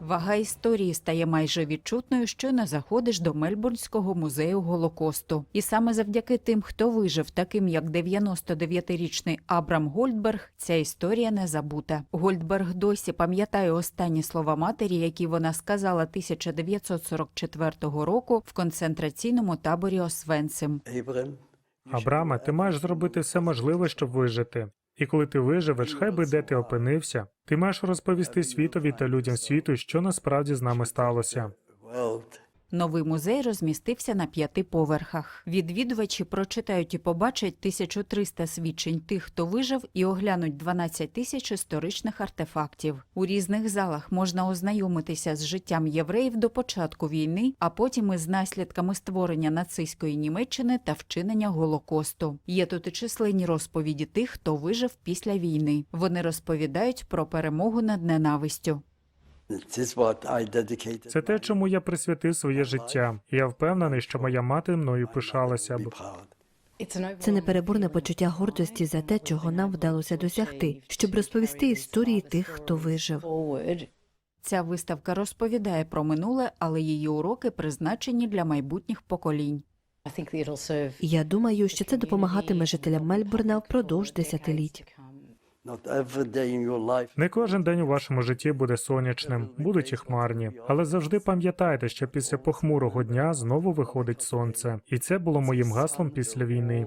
Вага історії стає майже відчутною, щойно заходиш до Мельбурнського музею Голокосту. І саме завдяки тим, хто вижив, таким як 99-річний Абрам Гольдберг, ця історія не забута. Гольдберг досі пам'ятає останні слова матері, які вона сказала 1944 року в концентраційному таборі Освенцим. Абраме, ти маєш зробити все можливе, щоб вижити. І коли ти виживеш, хай би де ти опинився, ти маєш розповісти світові та людям світу, що насправді з нами сталося. Новий музей розмістився на п'яти поверхах. Відвідувачі прочитають і побачать 1300 свідчень тих, хто вижив, і оглянуть 12 тисяч історичних артефактів. У різних залах можна ознайомитися з життям євреїв до початку війни, а потім із наслідками створення нацистської Німеччини та вчинення Голокосту. Є тут і численні розповіді тих, хто вижив після війни. Вони розповідають про перемогу над ненавистю. Це те, чому я присвятив своє життя. Я впевнений, що моя мати мною пишалася б. Це непереборне почуття гордості за те, чого нам вдалося досягти, щоб розповісти історії тих, хто вижив. Ця виставка розповідає про минуле, але її уроки призначені для майбутніх поколінь. Я думаю, що це допомагатиме жителям Мельбурна впродовж десятиліть. Не кожен день у вашому житті буде сонячним, будуть і хмарні, але завжди пам'ятайте, що після похмурого дня знову виходить сонце, і це було моїм гаслом після війни.